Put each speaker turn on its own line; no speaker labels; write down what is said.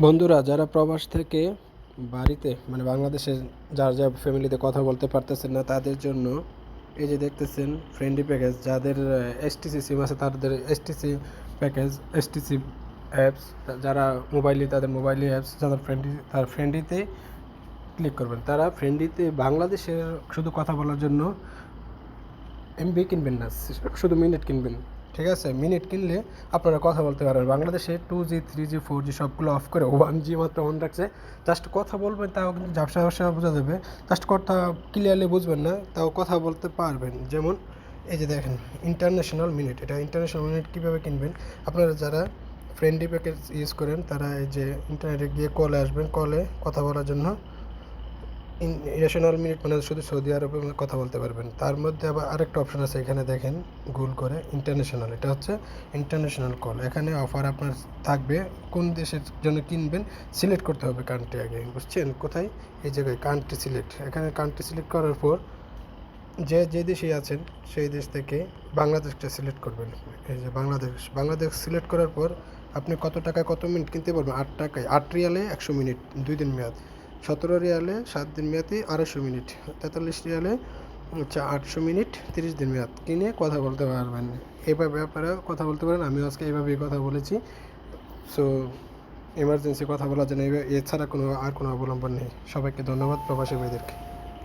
বন্ধুরা, যারা প্রবাস থেকে বাড়িতে মানে বাংলাদেশে যার যা ফ্যামিলিতে কথা বলতে পারতেছেন না, তাদের জন্য এই যে দেখতেছেন ফ্রেন্ডলি প্যাকেজ যাদের এসটিসি সিম আছে, তাদের এসটিসি প্যাকেজ এসটিসি অ্যাপস যারা মোবাইলে তাদের মোবাইলে অ্যাপস যাদের ফ্রেন্ডলি তার ফ্রেন্ডলিতে ক্লিক করবেন। তারা ফ্রেন্ডলিতে বাংলাদেশের শুধু কথা বলার জন্য এমবি কিনবেন না, শুধু মিনিট কিনবেন। ঠিক আছে? মিনিট কিনলে আপনারা কথা বলতে পারবেন। বাংলাদেশে two G three G four G সবগুলো অফ করে ওয়ান জি মাত্র অন রাখছে। জাস্ট কথা বলবেন, তাও কিন্তু ঝাপসা ঝাপসা বোঝা যাবে। জাস্ট কথা ক্লিয়ারলি বুঝবেন না, তাও কথা বলতে পারবেন। যেমন, এই যে দেখেন ইন্টারন্যাশনাল মিনিট এটা ইন্টারন্যাশনাল মিনিট কীভাবে কিনবেন? আপনারা যারা ফ্রেন্ডলি প্যাকেজ ইউজ করেন, তারা এই যে ইন্টারনেটে গিয়ে কলে আসবেন। কলে কথা বলার জন্য ন্যাশনাল মিনিট মানে শুধু সৌদি আরবে কথা বলতে পারবেন। তার মধ্যে আবার আরেকটা অপশন আছে, এখানে দেখেন গুল করে ইন্টারন্যাশনাল এটা হচ্ছে ইন্টারন্যাশনাল কল এখানে অফার আপনার থাকবে, কোন দেশের জন্য কিনবেন সিলেক্ট করতে হবে কান্ট্রি আগে, বুঝছেন? কোথায়? এই জায়গায় কান্ট্রি সিলেক্ট এখানে কান্ট্রি সিলেক্ট করার পর, যে যে দেশে আছেন, সেই দেশ থেকে বাংলাদেশটা সিলেক্ট করবেন। এই যে বাংলাদেশ বাংলাদেশ সিলেক্ট করার পর, আপনি কত টাকায় কত মিনিট কিনতে পারবেন? আট টাকায়, আট রিয়ালে একশো মিনিট দুই দিন মেয়াদ। সতেরো রিয়ালে সাত দিন মেয়াদি, আড়াইশো মিনিট। তেতাল্লিশ রিয়ালে হচ্ছে আটশো মিনিট, তিরিশ দিন মেয়াদ। কিনে কথা বলতে পারবেন। এভাবে আপনারা কথা বলতে পারেন। আমি আজকে এইভাবেই কথা বলেছি। সো এমার্জেন্সি কথা বলার জন্য এছাড়া কোনো আর কোনো অবলম্বন নেই। সবাইকে ধন্যবাদ প্রবাসী ভাইদেরকে।